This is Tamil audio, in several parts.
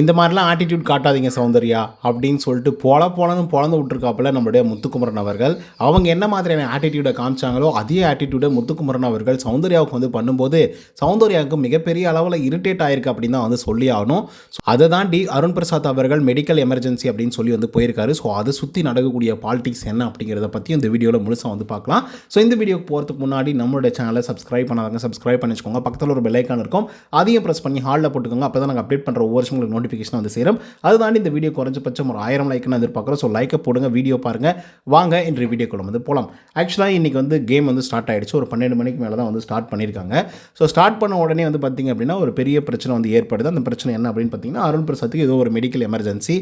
இந்த மாதிரிலாம் ஆட்டிடியூட் காட்டாதீங்க சௌந்தர்யா அப்படின்னு சொல்லிட்டு பொல பொலன்னு பொழந்து விட்டுருக்காப்புல நம்மளுடைய முத்துக்குமரன் அவர்கள். அவங்க என்ன மாதிரியான ஆட்டிடியூடை காமிச்சாங்களோ அதே ஆட்டிடியூடை முத்துக்குமரன் அவர்கள் சௌந்தர்யாவுக்கு வந்து பண்ணும்போது சௌந்தர்யாவுக்கு மிகப்பெரிய அளவில் இரிட்டேட் ஆயிருக்கு அப்படின்னு தான் வந்து சொல்லி ஆகணும். அதை தான் டி அருண் பிரசாத் அவர்கள் மெடிக்கல் எமர்ஜென்சி அப்படின்னு சொல்லி வந்து போயிருக்காரு. ஸோ அதை சுற்றி நடக்கக்கூடிய பாலிடிக்ஸ் என்ன அப்படிங்கிறத பற்றி இந்த வீடியோவில் முழுசாக வந்து பார்க்கலாம். ஸோ இந்த வீடியோக்கு போகிறதுக்கு முன்னாடி நம்மளுடைய சேனலை சப்ஸ்கிரைப் பண்ணாதவங்க சப்ஸ்கிரைப் பண்ணி வச்சுக்கோங்க பக்கத்தில் ஒரு பெல்லைக்கான் இருக்கும். அதையும் ப்ரெஸ் பண்ணி ஹாலில் போட்டுக்கோங்க. அப்போ தான் நாங்கள் அப்டேட் பண்ணுற ஒவ்வொரு நோட்டிஃபிகேஷன் வந்து சேரும். அதுதான் இந்த வீடியோ குறைஞ்சபட்சம் ஒரு ஆயிரம் லைக்னு எதிர்பார்க்குறோம் ஸோ லைக்கை போடுங்க வீடியோ பாருங்கள் வாங்க இன்று வீடியோக்குள்ள வந்து போகலாம் ஆக்சுவலாக இன்றைக்கி வந்து கேம் வந்து ஸ்டார்ட் ஆகிடுச்சு ஒரு பன்னெண்டு மணிக்கு மேலே தான் வந்து ஸ்டார்ட் பண்ணியிருக்காங்க ஸோ ஸ்டார்ட் பண்ண உடனே வந்து பார்த்திங்க அப்படின்னா ஒரு பெரிய பிரச்சனை வந்து ஏற்படுது. அந்த பிரச்சனை என்ன அப்படின்னு பார்த்தீங்கன்னா அருண் பிரசாத்துக்கு ஏதோ ஒரு மெடிக்கல் எமர்ஜென்சி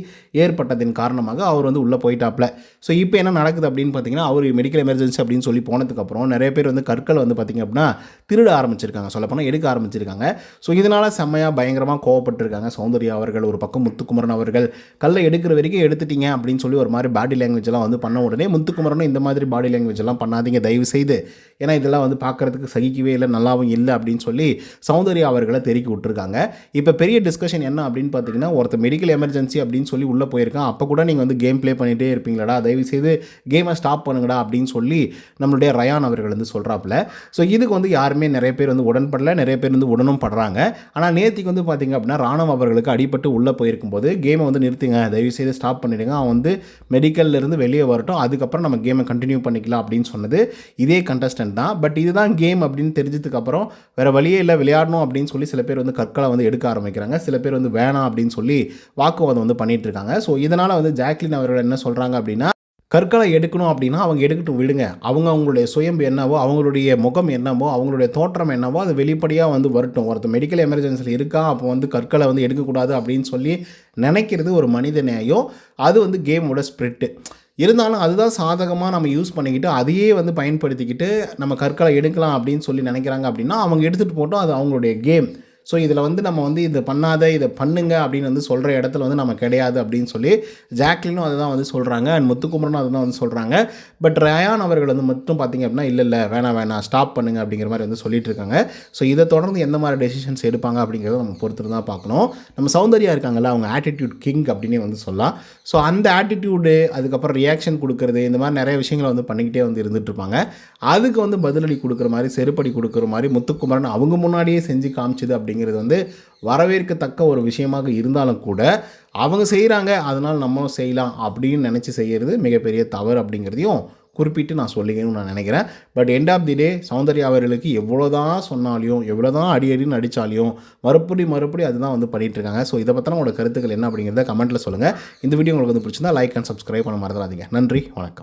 ஏற்பட்டதின் காரணமாக அவர் வந்து உள்ளே போயிட்டாப்ல. ஸோ இப்போ என்ன நடக்குது அப்படின்னு பார்த்தீங்கன்னா அவர் மெடிக்கல் எமர்ஜென்சி அப்படின்னு சொல்லி போனதுக்கப்புறம் நிறைய பேர் வந்து கற்கள் வந்து பார்த்திங்க அப்படின்னா திருட ஆரம்பிச்சிருக்காங்க. சொல்லப்போனால் எடுக்க ஆரம்பிச்சிருக்காங்க. ஸோ இதனால் செம்மையாக பயங்கரமாக கோவப்பட்டிருக்காங்க சௌந்தர்யா அவர்கள். ஒரு பக்கம் முத்துக்குமரன் அவர்கள் கல்லை எடுக்கிற வரைக்கும் எடுத்துட்டீங்க அப்படின்னு சொல்லி ஒரு மாதிரி பாடி லாங்குவேஜ் எல்லாம் வந்து பண்ண உடனே முத்துக்குமரனும் இந்த மாதிரி பாடி லாங்குவேஜ் எல்லாம் பண்ணாதீங்க தயவு செய்து ஏன்னா இதெல்லாம் வந்து பார்க்குறதுக்கு சகிக்கவே இல்லை நல்லாவும் இல்லை அப்படின்னு சொல்லி சௌந்தர்யா அவர்களை தெருக்கி விட்டுருக்காங்க. இப்போ பெரிய டிஸ்கஷன் என்ன அப்படின்னு பார்த்தீங்கன்னா ஒருத்தர் மெடிக்கல் எமர்ஜென்சி அப்படின்னு சொல்லி உள்ளே போயிருக்கான். அப்போ கூட நீங்கள் வந்து கேம் ப்ளே பண்ணிகிட்டே இருப்பீங்களடா தயவு செய்து கேமை ஸ்டாப் பண்ணுங்கடா அப்படின்னு சொல்லி நம்மளுடைய ரயான் அவர்கள் வந்து சொல்கிறாப்புல ஸோ இதுக்கு வந்து யாருமே நிறைய பேர் வந்து உடன்படல நிறைய பேர் வந்து உடனும் படுறாங்க. ஆனால் நேத்திக்கு வந்து பார்த்தீங்க அப்படின்னா ராணுவ அவர்களுக்கு அடிபட்டு உள்ளே போயிருக்கும்போது கேமை வந்து நிறுத்துங்க. தயவு செய்து ஸ்டாப் பண்ணிடுங்க. அவன் வந்து மெடிக்கல்லேருந்து வெளியே வரட்டும். அதுக்கப்புறம் நம்ம கேமை கண்டினியூ பண்ணிக்கலாம் அப்படின்னு சொன்னது இதே கண்டஸ்டன்ட் தான். பட் இதுதான் கேம் அப்படின்னு தெரிஞ்சதுக்கப்புறம் வேறு வழியே இல்லை. விளையாடணும் அப்படின்னு சொல்லி சில பேர் வந்து கற்களை வந்து எடுக்க ஆரம்பிக்கிறாங்க. சில பேர் வந்து வேணாம் அப்படின்னு சொல்லி வாக்குவாதம் வந்து பண்ணிகிட்ருக்காங்க ஸோ இதனால் வந்து ஜாக்லின் அவர்கள் என்ன சொல்கிறாங்க அப்படின்னா கற்களை எடுக்கணும் அப்படின்னா அவங்க எடுக்கட்டும் விடுங்க. அவங்க அவங்களுடைய சுயம்பு என்னவோ அவங்களுடைய முகம் என்னவோ அவங்களுடைய தோற்றம் என்னவோ அது வெளிப்படையாக வந்து வரட்டும். ஒருத்தர் மெடிக்கல் எமர்ஜென்சியில் இருக்கா அப்போ வந்து கற்களை வந்து எடுக்கக்கூடாது அப்படின்னு சொல்லி நினைக்கிறது ஒரு மனித நேயம். அது வந்து கேமோட ஸ்ப்ரிட்டு இருந்தாலும் அதுதான் சாதகமாக நம்ம யூஸ் பண்ணிக்கிட்டு அதையே வந்து பயன்படுத்திக்கிட்டு நம்ம கற்களை எடுக்கலாம் அப்படின்னு சொல்லி நினைக்கிறாங்க அப்படின்னா அவங்க எடுத்துகிட்டு போட்டோம் அது அவங்களுடைய கேம் ஸோ இதில் வந்து நம்ம வந்து இதை பண்ணாத இதை பண்ணுங்க அப்படின்னு வந்து சொல்கிற இடத்துல வந்து நம்ம கிடையாது அப்படின்னு சொல்லி ஜாக்லினும் அதை தான் வந்து சொல்கிறாங்க அண்ட் முத்துக்குமரனும் அதை தான் வந்து சொல்கிறாங்க பட் ரயான் அவர்கள் வந்து மட்டும் பார்த்திங்க அப்படின்னா இல்லை இல்லை வேணாம் வேணாம் ஸ்டாப் பண்ணுங்க அப்படிங்கிற மாதிரி வந்து சொல்லிட்டு இருக்காங்க. ஸோ இதை தொடர்ந்து எந்த மாதிரி டெசிஷன்ஸ் எடுப்பாங்க அப்படிங்கிறத நம்ம பொறுத்து தான் பார்க்கணும் நம்ம சௌந்தர்யா இருக்காங்கல்ல அவங்க ஆட்டிடியூட் கிங் அப்படின்னே வந்து சொல்லலாம். ஸோ அந்த ஆட்டிடியூடு அதுக்கப்புறம் ரியாக்ஷன் கொடுக்கறது இந்த மாதிரி நிறைய விஷயங்களை வந்து பண்ணிக்கிட்டே வந்து இருந்துட்டு இருப்பாங்க. அதுக்கு வந்து பதிலடி கொடுக்குற மாதிரி செருப்படி கொடுக்குற மாதிரி முத்துக்குமரன் அவங்க முன்னாடியே செஞ்சு காமிச்சது அப்படிங்கிறது வந்து வரவேற்கத்தக்க ஒரு விஷயமாக இருந்தாலும் கூட அவங்க செய்கிறாங்க அதனால் நம்மளும் செய்யலாம் அப்படின்னு நினச்சி செய்கிறது மிகப்பெரிய தவறு அப்படிங்கிறதையும் குறிப்பிட்டு நான் சொல்லிக்கணும்னு நான் நினைக்கிறேன். But end of the day Soundarya அவர்களுக்கு எவ்வளோ தான் சொன்னாலையும் எவ்வளோ தான் அடி அடின்னு அடித்தாலையும் மறுபடி மறுபடி அதுதான் வந்து பண்ணிகிட்டு இருக்காங்க. ஸோ இதை பற்றின உங்களோட கருத்துக்கள் என்ன அப்படிங்கிறத கமெண்ட்டில் சொல்லுங்கள் இந்த வீடியோ உங்களுக்கு வந்து பிடிச்சிருந்தா லைக் அண்ட் சப்ஸ்கிரைப் பண்ண மறந்துடாதீங்க. நன்றி வணக்கம்.